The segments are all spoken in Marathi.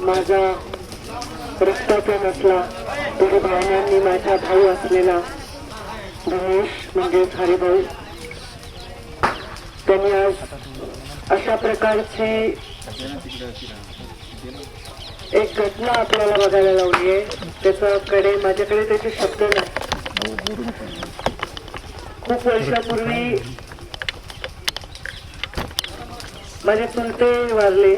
माझा रक्ताचा नसला तरी भावनांनी माझा भाऊ असलेला गणेश म्हणजेच हरिभाऊ. त्यांनी आज अशा प्रकारची एक घटना आपल्याला बघायला लावली आहे. त्याच्याकडे माझ्याकडे त्याचे शब्द नाही. खूप वर्षापूर्वी माझे चुलते वारले.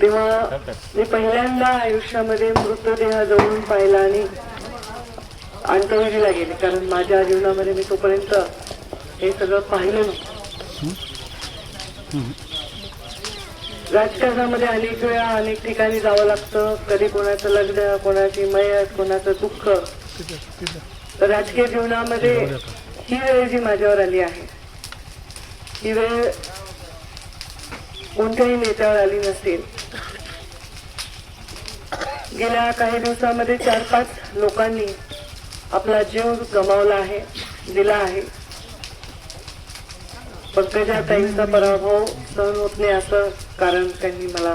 तेव्हा मी पहिल्यांदा आयुष्यामध्ये मृतदेह जवळून पाहिला आणि अंतविधीला गेले. कारण माझ्या जीवनामध्ये मी तोपर्यंत हे सगळं पाहिलं नव्हतं राजकारणामध्ये अनेक वेळा अनेक ठिकाणी जावं लागतं. कधी कोणाचं लग्न कोणाची मयत कोणाचं दुःख. तर राजकीय जीवनामध्ये ही वेळ जी माझ्यावर आली आहे ही वेळ कोणत्याही नेत्यावर आली नसेल गेल्या काही दिवसामध्ये चार पाच लोकांनी आपला जीव गमावला आहे दिला आहे. पंकजा ताईंचा पराभव सहन होत नाही असं कारण त्यांनी मला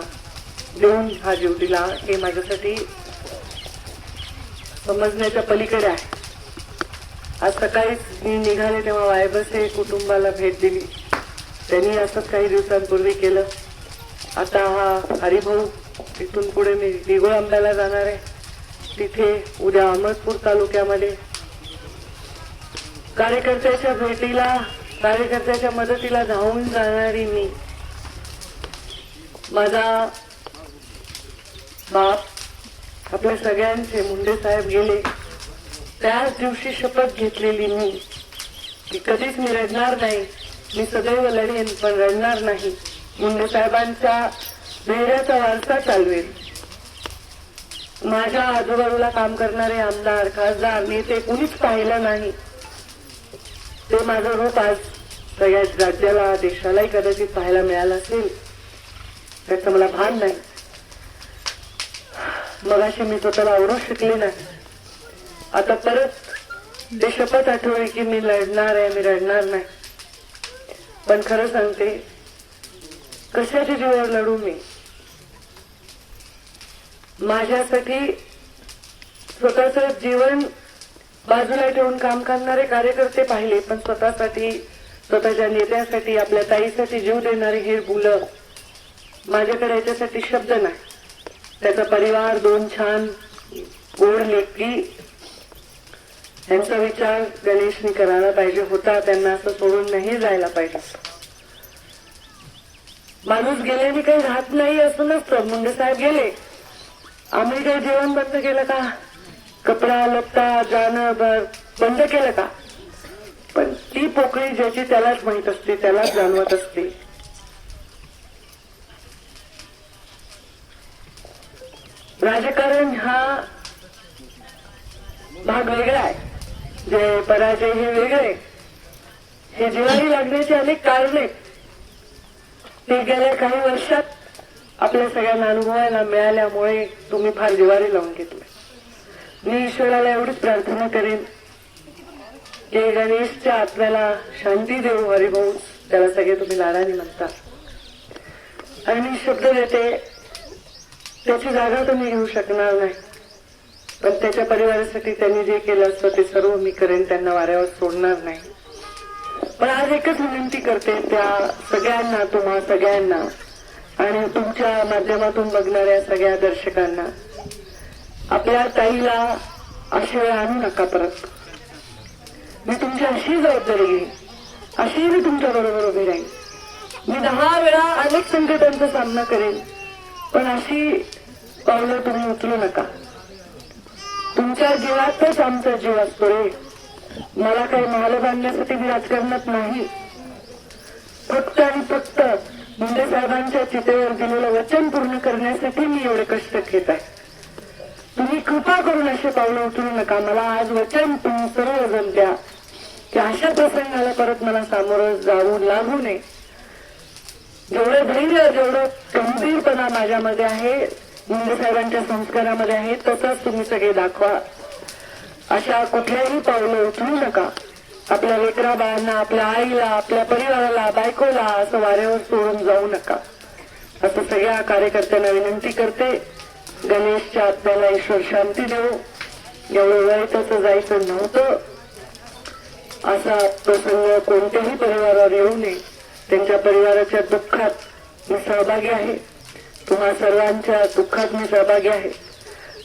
देऊन हा जीव दिला. हे माझ्यासाठी समजण्याच्या पलीकडे आहे. आज सकाळीच मी निघाले तेव्हा वायबसे कुटुंबाला भेट दिली. त्यांनी असंच काही दिवसांपूर्वी केलं. आता हा हरिभाऊ तिथून पुढे मी दिगोळ आंब्याला जाणार आहे. तिथे उद्या अहमदपूर तालुक्यामध्ये कार्यकर्त्याच्या भेटीला कार्यकर्त्याच्या मदतीला धावून जाणारी मी. माझा बाप आपल्या सगळ्यांचे मुंडे साहेब गेले. त्याच दिवशी शपथ घेतलेली मी की कधीच मी रडणार नाही. मी सदैव लढेन पण रडणार नाही. मुंडे साहेबांच्या धैर्याचा वारसा चालवेल. माझ्या आजूबाजूला काम करणारे आमदार खासदार नेते कुणीच पाहिलं नाही. ते माझं रूप आज सगळ्या राज्याला देशालाही कदाचित पाहायला मिळालं असेल. त्याचं मला भान नाही. मगाशी मी स्वतःला आवडू शिकले नाही. आता परत ते शपथ आठवली की मी लढणार आहे मी रडणार नाही. पण खरं सांगते कशाच्या जीवावर लढू मी? माझ्यासाठी स्वतःच जीवन बाजूला ठेवून काम करणारे कार्यकर्ते पाहिले पण स्वतःसाठी स्वतःच्या नेत्यासाठी आपल्या ताईसाठी जीव देणारी ही मुलं माझ्याकडे याच्यासाठी शब्द नाही. त्याचा परिवार दोन छान गोड लेखी यांचा विचार गणेशनी करायला पाहिजे होता. त्यांना असं सोडून नाही जायला पाहिजे. माणूस गेल्याने काही राहत नाही असं नसतं. मुंडे साहेब गेले. आम्ही काही जेवण बंद केलं का? कपडा लत्ता जाणं बंद केलं का? पण ती पोकळी ज्याची त्यालाच माहीत असते त्यालाच जाणवत असते. राजकारण हा भाग वेगळा आहे. जे पराजय हे वेगळे हे दिवाळी लागण्याचे अनेक कारणे. ते गेल्या काही वर्षात आपल्या सगळ्यांना अनुभवायला मिळाल्यामुळे तुम्ही फार जिवारी लावून घेतलं. मी ईश्वराला एवढीच प्रार्थना करेन की गणेशच्या आत्म्याला शांती देऊ हरिभाऊ त्याला सगळे तुम्ही लाडाने म्हणता. आणि मी शब्द देते त्याची जागा तुम्ही घेऊ शकणार नाही. पण त्याच्या परिवारासाठी त्यांनी जे केलं असतं ते सर्व मी करेन त्यांना वाऱ्यावर सोडणार नाही. पण आज एकच विनंती करते त्या सगळ्यांना तुम्हा सगळ्यांना आणि तुमच्या माध्यमातून बघणाऱ्या सगळ्या दर्शकांना आपल्या ताईला अशी वेळ आणू नका परत. मी तुमची अशी जबाबदारी घेईन. अशी मी तुमच्या बरोबर उभी राहीन. मी दहा वेळा अनेक संकटांचा सामना करेन पण अशी पावलं तुम्ही उचलू नका. तुमच्या जीवातच आमचा जीव असतो रे. मला काही महाल बांधण्यासाठी मी राजकारणात नाही. फक्त आणि फक्त मुंडे साहेबांच्या चितेवर दिलेलं वचन पूर्ण करण्यासाठी मी एवढे कष्ट घेत आहे. तुम्ही कृपा करून असे पावलं उचलू नका. मला आज वचन तुम्ही सर्वजण द्या. की अशा प्रसंगाला परत मला सामोरं जाऊ लागू नये. जेवढं धैर्य जेवढं गंभीरपणा माझ्यामध्ये आहे मुंडे साहेबांच्या संस्कारामध्ये आहे तसंच तुम्ही सगळे दाखवा. अशा कुठल्याही पावलं उचलू नका. आपल्या लेकरा बाळांना आपल्या आईला आपल्या परिवाराला बायकोला असं वाऱ्यावर सोडून जाऊ नका. असं सगळ्या कार्यकर्त्यांना विनंती करते. गणेशच्या आत्म्याला ईश्वर शांती देऊ एवढं वेळ तसं जायचं नव्हतं. असा प्रसंग कोणत्याही परिवारावर येऊ नये. त्यांच्या परिवाराच्या दुःखात मी सहभागी आहे. तुम्हा सर्वांच्या दुःखात मी सहभागी आहे.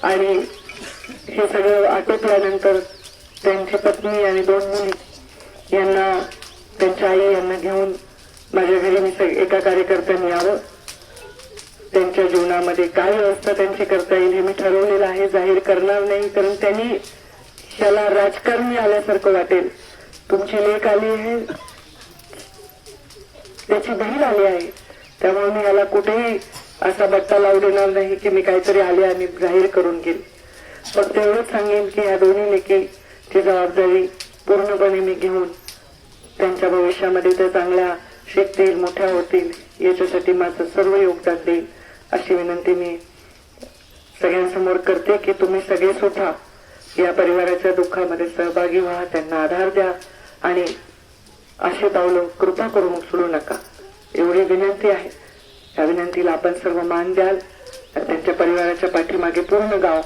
आणि हे सगळं आटोपल्यानंतर त्यांची पत्नी आणि दोन मुली यांना त्यांच्या आई यांना घेऊन माझ्या घरी मी एका कार्यकर्त्यांनी यावं. त्यांच्या जीवनामध्ये काय व्यवस्था त्यांची करता येईल हे मी ठरवलेलं आहे जाहीर करणार नाही कारण त्यांनी त्याला राजकारणी आल्यासारखं वाटेल. तुमची लेख आली आहे. त्याची बहीण आली आहे. त्यामुळे मी याला कुठेही असा बट्टा लावू देणार नाही की मी काहीतरी आले आणि जाहीर करून घेईल. फक्त एवढंच सांगेन की या दोन्ही लेखीची जबाबदारी पूर्णपणे मी घेऊन त्यांच्या भविष्यामध्ये त्या चांगल्या शिकतील मोठ्या होतील याच्यासाठी माझं सर्व योगदान देईल. अशी विनंती मी सगळ्यांसमोर करते की तुम्ही सगळे सुद्धा या परिवाराच्या दुःखामध्ये सहभागी व्हा त्यांना आधार द्या आणि असे पावलं कृपा करून उचलू नका. एवढी विनंती आहे. या विनंतीला आपण सर्व मान द्याल आणि त्यांच्या परिवाराच्या पाठीमागे पूर्ण गाव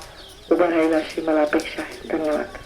उभं राहील अशी मला अपेक्षा आहे. धन्यवाद.